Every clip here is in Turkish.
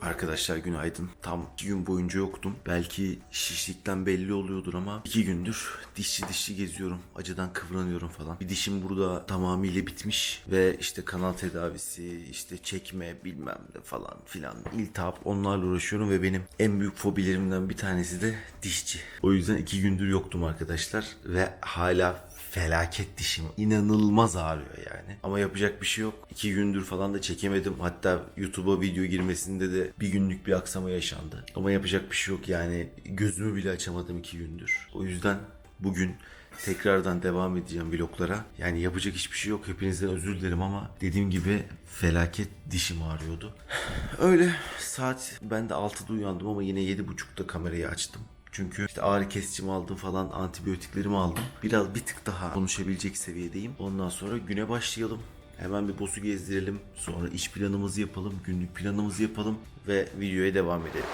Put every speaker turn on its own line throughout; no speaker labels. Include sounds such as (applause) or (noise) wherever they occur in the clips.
Arkadaşlar günaydın. Tam iki gün boyunca yoktum. Belki şişlikten belli oluyordur ama iki gündür dişçi dişçi geziyorum. Acıdan kıvranıyorum falan. Bir dişim burada tamamıyla bitmiş ve işte kanal tedavisi, işte çekme bilmem ne falan filan iltihap onlarla uğraşıyorum ve benim en büyük fobilerimden bir tanesi de dişçi. O yüzden iki gündür yoktum arkadaşlar ve hala felaket dişim. İnanılmaz ağrıyor yani. Ama yapacak bir şey yok. İki gündür falan da çekemedim. Hatta YouTube'a video girmesinde de bir günlük bir aksama yaşandı. Ama yapacak bir şey yok yani. Gözümü bile açamadım iki gündür. O yüzden bugün tekrardan devam edeceğim vloglara. Yani yapacak hiçbir şey yok. Hepinizden özür dilerim ama dediğim gibi felaket dişim ağrıyordu. (sighs) Öyle saat ben de 6'da uyandım ama yine 7.30'da kamerayı açtım. Çünkü işte ağrı kesicimi aldım falan antibiyotiklerimi aldım. Biraz bir tık daha konuşabilecek seviyedeyim. Ondan sonra güne başlayalım. Hemen bir boss'u gezdirelim. Sonra iş planımızı yapalım. Günlük planımızı yapalım. Ve videoya devam edelim.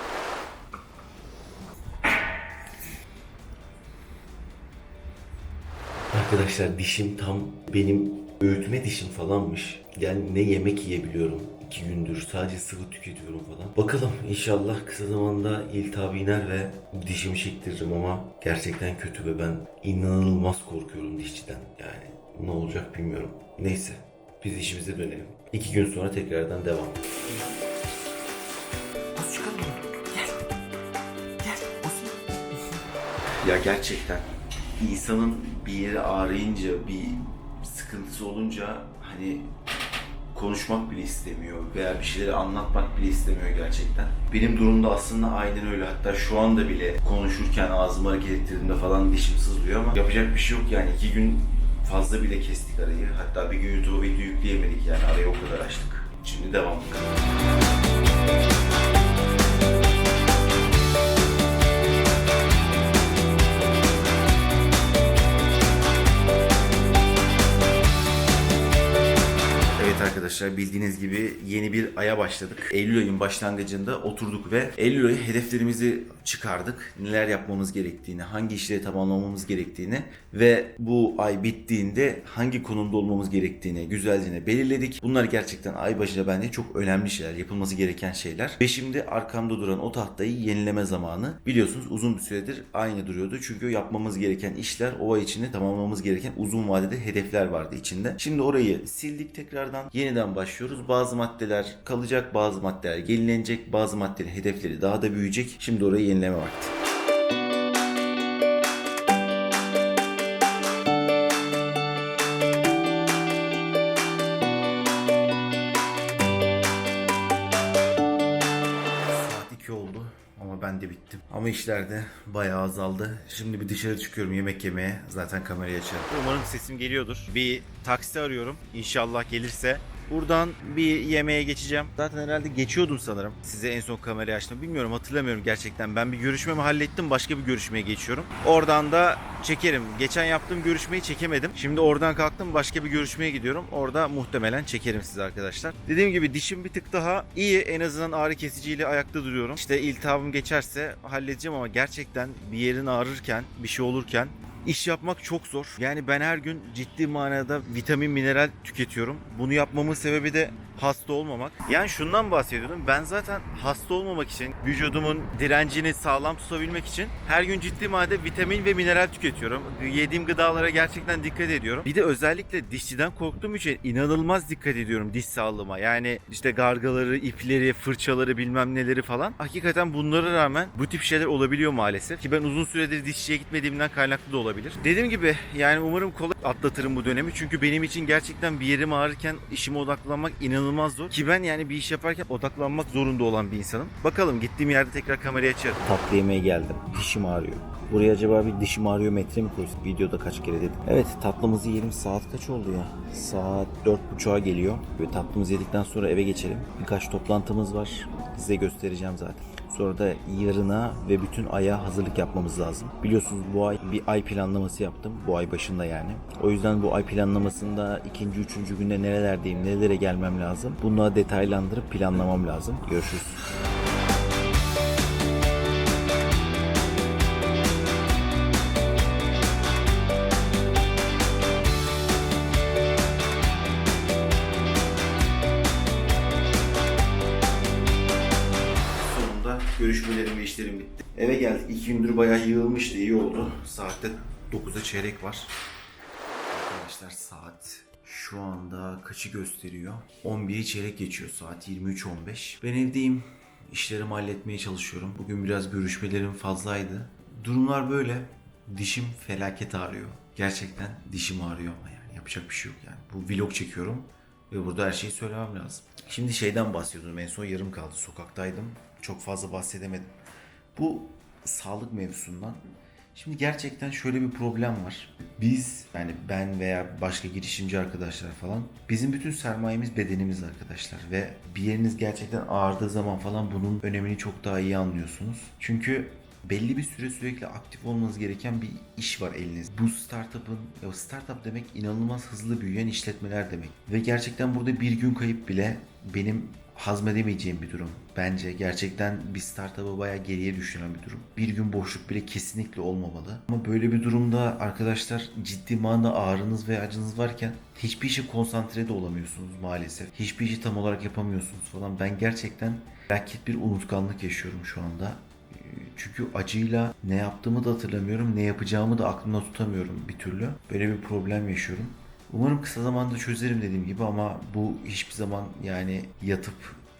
Arkadaşlar dişim tam benim öğütme dişim falanmış. Yani ne yemek yiyebiliyorum iki gündür sadece sıvı tüketiyorum falan. Bakalım inşallah kısa zamanda iltihabı iner ve dişimi çektiririm ama gerçekten kötü ve ben inanılmaz korkuyorum dişçiden. Yani ne olacak bilmiyorum. Neyse biz işimize dönelim. İki gün sonra tekrardan devam.
Buz çıkalım mı? Gel. Gel. Buz.
Ya gerçekten insanın bir yeri ağrıyınca, bir sıkıntısı olunca hani konuşmak bile istemiyor veya bir şeyleri anlatmak bile istemiyor gerçekten. Benim durumda aslında aynen öyle. Hatta şu anda bile konuşurken ağzımı hareket ettirdiğimde falan dişim sızlıyor ama yapacak bir şey yok yani. iki gün fazla bile kestik arayı. Hatta bir gün YouTube'a video yükleyemedik yani arayı o kadar açtık. Şimdi devam. Arkadaşlar bildiğiniz gibi yeni bir aya başladık. Eylül ayın başlangıcında oturduk ve Eylül ayı hedeflerimizi çıkardık. Neler yapmamız gerektiğini, hangi işleri tamamlamamız gerektiğini ve bu ay bittiğinde hangi konumda olmamız gerektiğini güzelce belirledik. Bunlar gerçekten ay başında bence çok önemli şeyler, yapılması gereken şeyler. Ve şimdi arkamda duran o tahtayı yenileme zamanı. Biliyorsunuz uzun bir süredir aynı duruyordu. Çünkü yapmamız gereken işler o ay içinde tamamlamamız gereken uzun vadede hedefler vardı içinde. Şimdi orayı sildik tekrardan. Yeniden başlıyoruz. Bazı maddeler kalacak, bazı maddeler yenilenecek, bazı maddelerin hedefleri daha da büyüyecek. Şimdi orayı yenileme vakti. Saat 2 oldu ama ben de bittim. Ama işler de bayağı azaldı. Şimdi bir dışarı çıkıyorum yemek yemeye. Zaten kamerayı açarım. Umarım sesim geliyordur. Bir taksi arıyorum. İnşallah gelirse. Buradan bir yemeğe geçeceğim. Zaten herhalde geçiyordum sanırım. Size en son kamerayı açtım. Bilmiyorum hatırlamıyorum gerçekten. Ben bir görüşmemi hallettim. Başka bir görüşmeye geçiyorum. Oradan da çekerim. Geçen yaptığım görüşmeyi çekemedim. Şimdi oradan kalktım başka bir görüşmeye gidiyorum. Orada muhtemelen çekerim size arkadaşlar. Dediğim gibi dişim bir tık daha iyi. En azından ağrı kesiciyle ayakta duruyorum. İşte iltihabım geçerse halledeceğim ama gerçekten bir yerin ağrırken, bir şey olurken İş yapmak çok zor. Yani ben her gün ciddi manada vitamin, mineral tüketiyorum. Bunu yapmamın sebebi de hasta olmamak. Yani şundan bahsediyordum. Ben zaten hasta olmamak için, vücudumun direncini sağlam tutabilmek için her gün ciddi manada vitamin ve mineral tüketiyorum. Yediğim gıdalara gerçekten dikkat ediyorum. Bir de özellikle dişçiden korktuğum için inanılmaz dikkat ediyorum diş sağlığıma. Yani işte gargaları, ipleri, fırçaları bilmem neleri falan. Hakikaten bunlara rağmen bu tip şeyler olabiliyor maalesef. Ki ben uzun süredir dişçiye gitmediğimden kaynaklı da olabilir. Dediğim gibi yani umarım kolay atlatırım bu dönemi. Çünkü benim için gerçekten bir yerim ağrırken işime odaklanmak inanılmaz zor. Ki ben yani bir iş yaparken odaklanmak zorunda olan bir insanım. Bakalım gittiğim yerde tekrar kamerayı açarım. Tatlı yemeğe geldim. Dişim ağrıyor. Buraya acaba bir dişim ağrıyor metre mi koysun? Videoda kaç kere dedim. Evet tatlımızı yiyelim. Saat kaç oldu ya? Saat 4.30'a geliyor. Ve tatlımızı yedikten sonra eve geçelim. Birkaç toplantımız var. Size göstereceğim zaten. Sonra da yarına ve bütün aya hazırlık yapmamız lazım. Biliyorsunuz bu ay bir ay planlaması yaptım. Bu ay başında yani. O yüzden bu ay planlamasında ikinci, üçüncü günde nerelerdeyim, nerelere gelmem lazım. Bunları detaylandırıp planlamam lazım. Görüşürüz. Görüşmelerim ve işlerim bitti. Eve geldik. İki gündür bayağı yığılmıştı. iyi oldu. Saatte 9'a çeyrek var. Arkadaşlar saat şu anda kaçı gösteriyor? 11'i çeyrek geçiyor saat 23.15. Ben evdeyim. İşlerimi halletmeye çalışıyorum. Bugün biraz görüşmelerim fazlaydı. Durumlar böyle. Dişim felaket ağrıyor. Gerçekten dişim ağrıyor ama yani yapacak bir şey yok yani. Bu vlog çekiyorum ve burada her şeyi söylemem lazım. Şimdi şeyden bahsediyordum. En son yarım kaldı. Sokaktaydım. Çok fazla bahsedemedim. Bu sağlık mevzusundan. Şimdi gerçekten şöyle bir problem var. Biz yani ben veya başka girişimci arkadaşlar falan bizim bütün sermayemiz bedenimiz arkadaşlar ve bir yeriniz gerçekten ağrıdığı zaman falan bunun önemini çok daha iyi anlıyorsunuz. Çünkü belli bir süre sürekli aktif olmanız gereken bir iş var elinizde. Bu startup'ın, ya startup demek inanılmaz hızlı büyüyen işletmeler demek. Ve gerçekten burada bir gün kayıp bile benim hazmedemeyeceğim bir durum. Bence gerçekten bir startup'ı bayağı geriye düşüren bir durum. Bir gün boşluk bile kesinlikle olmamalı. Ama böyle bir durumda arkadaşlar ciddi manada ağrınız ve acınız varken hiçbir işe konsantre de olamıyorsunuz maalesef. Hiçbir işi tam olarak yapamıyorsunuz falan. Ben gerçekten felaket bir unutkanlık yaşıyorum şu anda. Çünkü acıyla ne yaptığımı da hatırlamıyorum, ne yapacağımı da aklımda tutamıyorum bir türlü. Böyle bir problem yaşıyorum. Umarım kısa zamanda çözerim dediğim gibi ama bu hiçbir zaman yani yatıp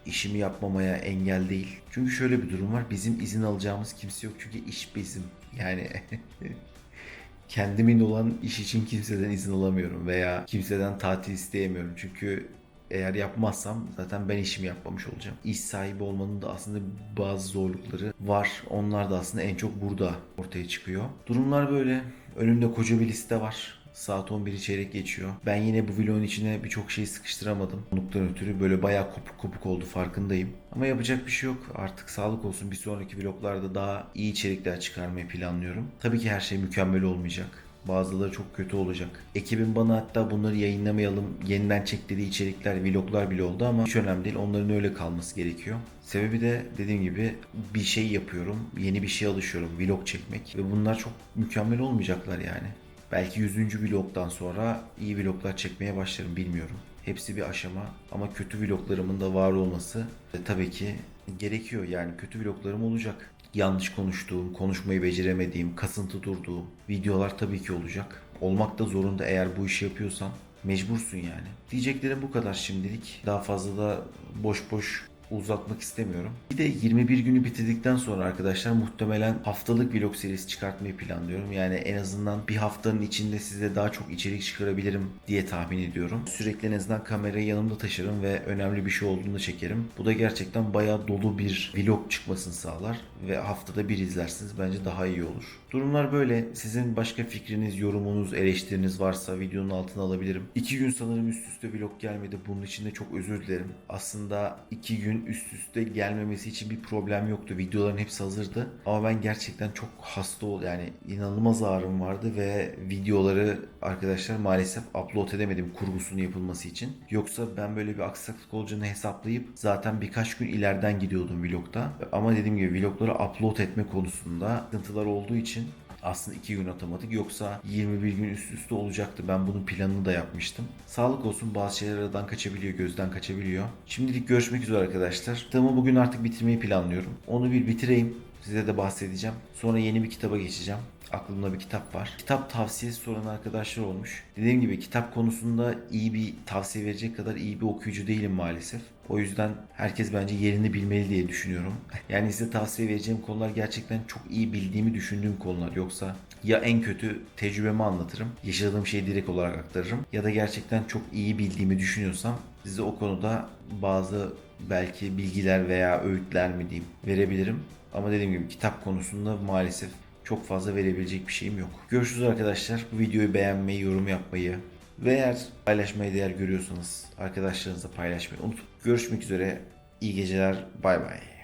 işimi yapmamaya engel değil. Çünkü şöyle bir durum var. Bizim izin alacağımız kimse yok çünkü iş bizim. Yani (laughs) kendimin olan iş için kimseden izin alamıyorum veya kimseden tatil isteyemiyorum. Çünkü eğer yapmazsam zaten ben işimi yapmamış olacağım. İş sahibi olmanın da aslında bazı zorlukları var. Onlar da aslında en çok burada ortaya çıkıyor. Durumlar böyle. Önümde koca bir liste var. Saat 11'i çeyrek geçiyor. Ben yine bu vlogun içine birçok şeyi sıkıştıramadım. Konuktan ötürü böyle bayağı kopuk kopuk oldu farkındayım. Ama yapacak bir şey yok. Artık sağlık olsun. Bir sonraki vloglarda daha iyi içerikler çıkarmayı planlıyorum. Tabii ki her şey mükemmel olmayacak. Bazıları çok kötü olacak. Ekibim bana hatta bunları yayınlamayalım, yeniden çek dediği içerikler, vloglar bile oldu ama hiç önemli değil. Onların öyle kalması gerekiyor. Sebebi de dediğim gibi bir şey yapıyorum, yeni bir şey alışıyorum, vlog çekmek ve bunlar çok mükemmel olmayacaklar yani. Belki 100. vlogdan sonra iyi vloglar çekmeye başlarım bilmiyorum. Hepsi bir aşama ama kötü vloglarımın da var olması e, tabii ki gerekiyor. Yani kötü vloglarım olacak. Yanlış konuştuğum, konuşmayı beceremediğim, kasıntı durduğum videolar tabii ki olacak. Olmak da zorunda eğer bu işi yapıyorsan. Mecbursun yani. Diyeceklerim bu kadar şimdilik. Daha fazla da boş boş uzatmak istemiyorum. Bir de 21 günü bitirdikten sonra arkadaşlar muhtemelen haftalık vlog serisi çıkartmayı planlıyorum. Yani en azından bir haftanın içinde size daha çok içerik çıkarabilirim diye tahmin ediyorum. Sürekli en azından kamerayı yanımda taşırım ve önemli bir şey olduğunda çekerim. Bu da gerçekten bayağı dolu bir vlog çıkmasını sağlar ve haftada bir izlersiniz. Bence daha iyi olur. Durumlar böyle. Sizin başka fikriniz, yorumunuz, eleştiriniz varsa videonun altına alabilirim. İki gün sanırım üst üste vlog gelmedi. Bunun için de çok özür dilerim. Aslında iki gün üst üste gelmemesi için bir problem yoktu. Videoların hepsi hazırdı. Ama ben gerçekten çok hasta ol yani inanılmaz ağrım vardı ve videoları arkadaşlar maalesef upload edemedim kurgusunun yapılması için. Yoksa ben böyle bir aksaklık olacağını hesaplayıp zaten birkaç gün ileriden gidiyordum vlogda. Ama dediğim gibi vlogları upload etme konusunda sıkıntılar olduğu için aslında 2 gün atamadık. Yoksa 21 gün üst üste olacaktı. Ben bunun planını da yapmıştım. Sağlık olsun bazı şeyler aradan kaçabiliyor, gözden kaçabiliyor. Şimdilik görüşmek üzere arkadaşlar. Kitabımı bugün artık bitirmeyi planlıyorum. Onu bir bitireyim. Size de bahsedeceğim. Sonra yeni bir kitaba geçeceğim. Aklımda bir kitap var. Kitap tavsiyesi soran arkadaşlar olmuş. Dediğim gibi kitap konusunda iyi bir tavsiye verecek kadar iyi bir okuyucu değilim maalesef. O yüzden herkes bence yerini bilmeli diye düşünüyorum. (laughs) Yani size tavsiye vereceğim konular gerçekten çok iyi bildiğimi düşündüğüm konular. Yoksa ya en kötü tecrübemi anlatırım, yaşadığım şeyi direkt olarak aktarırım ya da gerçekten çok iyi bildiğimi düşünüyorsam size o konuda bazı belki bilgiler veya öğütler mi diyeyim verebilirim. Ama dediğim gibi kitap konusunda maalesef çok fazla verebilecek bir şeyim yok. Görüşürüz arkadaşlar. Bu videoyu beğenmeyi, yorum yapmayı ve eğer paylaşmaya değer görüyorsanız arkadaşlarınızla paylaşmayı unutmayın. Görüşmek üzere. İyi geceler. Bay bay.